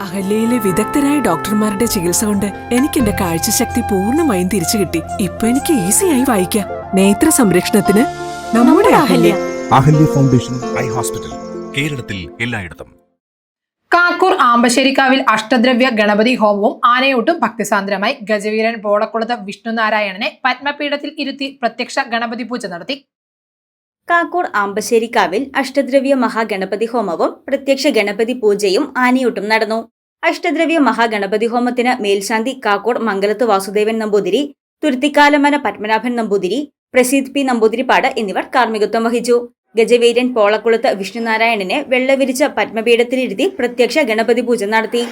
അഹല്യയിലെ വിദഗ്ധരായ ഡോക്ടർമാരുടെ ചികിത്സ കൊണ്ട് എനിക്ക് എന്റെ കാഴ്ചശക്തി പൂർണമായും തിരിച്ചു കിട്ടി. ഇപ്പൊ എനിക്ക് ഈസിയായി വായിക്കാം. നേത്ര സംരക്ഷണത്തിന് നമ്മുടെ Ahalya. Ahalya. Foundation eye hospital കേരളത്തിൽ എല്ലായിടത്തും. കാക്കൂർ ആമ്പശ്ശേരിക്കാവിൽ അഷ്ടദ്രവ്യ ഗണപതി ഹോമവും ആനയോട്ടും ഭക്തിസാന്ദ്രമായി. ഗജവീരൻ പോളക്കുളത്ത് വിഷ്ണുനാരായണനെ പത്മപീഠത്തിൽ ഇരുത്തി പ്രത്യക്ഷ ഗണപതി പൂജ നടത്തി. കാക്കൂർ ആമ്പശ്ശേരിക്കാവിൽ അഷ്ടദ്രവ്യ മഹാഗണപതി ഹോമവും പ്രത്യക്ഷ ഗണപതി പൂജയും ആനയൂട്ടും നടന്നു. അഷ്ടദ്രവ്യ മഹാഗണപതി ഹോമത്തിന് മേൽശാന്തി കാക്കൂർ മംഗലത്ത് വാസുദേവൻ നമ്പൂതിരി തുരുത്തിക്കാലമന പത്മനാഭൻ നമ്പൂതിരി പ്രസീദ് പി നമ്പൂതിരിപ്പാട് എന്നിവർ കാർമ്മികത്വം വഹിച്ചു. ഗജവീരൻ പോളക്കുളത്ത് വിഷ്ണുനാരായണനെ വെള്ളവിരിച്ച പത്മപീഠത്തിലിരുത്തി പ്രത്യക്ഷ ഗണപതി പൂജ നടത്തി.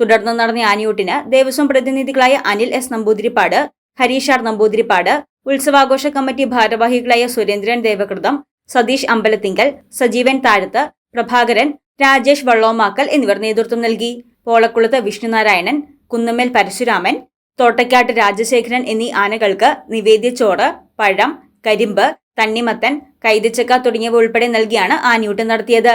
തുടർന്ന് നടന്ന ആനിയൂട്ടിന് ദേവസ്വം പ്രതിനിധികളായ അനിൽ എസ് നമ്പൂതിരിപ്പാട് ഹരീഷ് ആർ നമ്പൂതിരിപ്പാട് ഉത്സവാഘോഷ കമ്മിറ്റി ഭാരവാഹികളായ സുരേന്ദ്രൻ ദേവകൃതം സതീഷ് അമ്പലത്തിങ്കൽ സജീവൻ താഴത്ത് പ്രഭാകരൻ രാജേഷ് വള്ളോമാക്കൽ എന്നിവർ നേതൃത്വം നൽകി. പോളക്കുളത്ത് വിഷ്ണുനാരായണൻ കുന്നമ്മൽ പരശുരാമൻ തോട്ടക്കാട്ട് രാജശേഖരൻ എന്നീ ആനകൾക്ക് നിവേദ്യച്ചോറ് പഴം കരിമ്പ് തണ്ണിമത്തൻ കൈതച്ചക്ക തുടങ്ങിയവ ഉൾപ്പെടെ നൽകിയാണ് ആനയൂട്ട് നടത്തിയത്.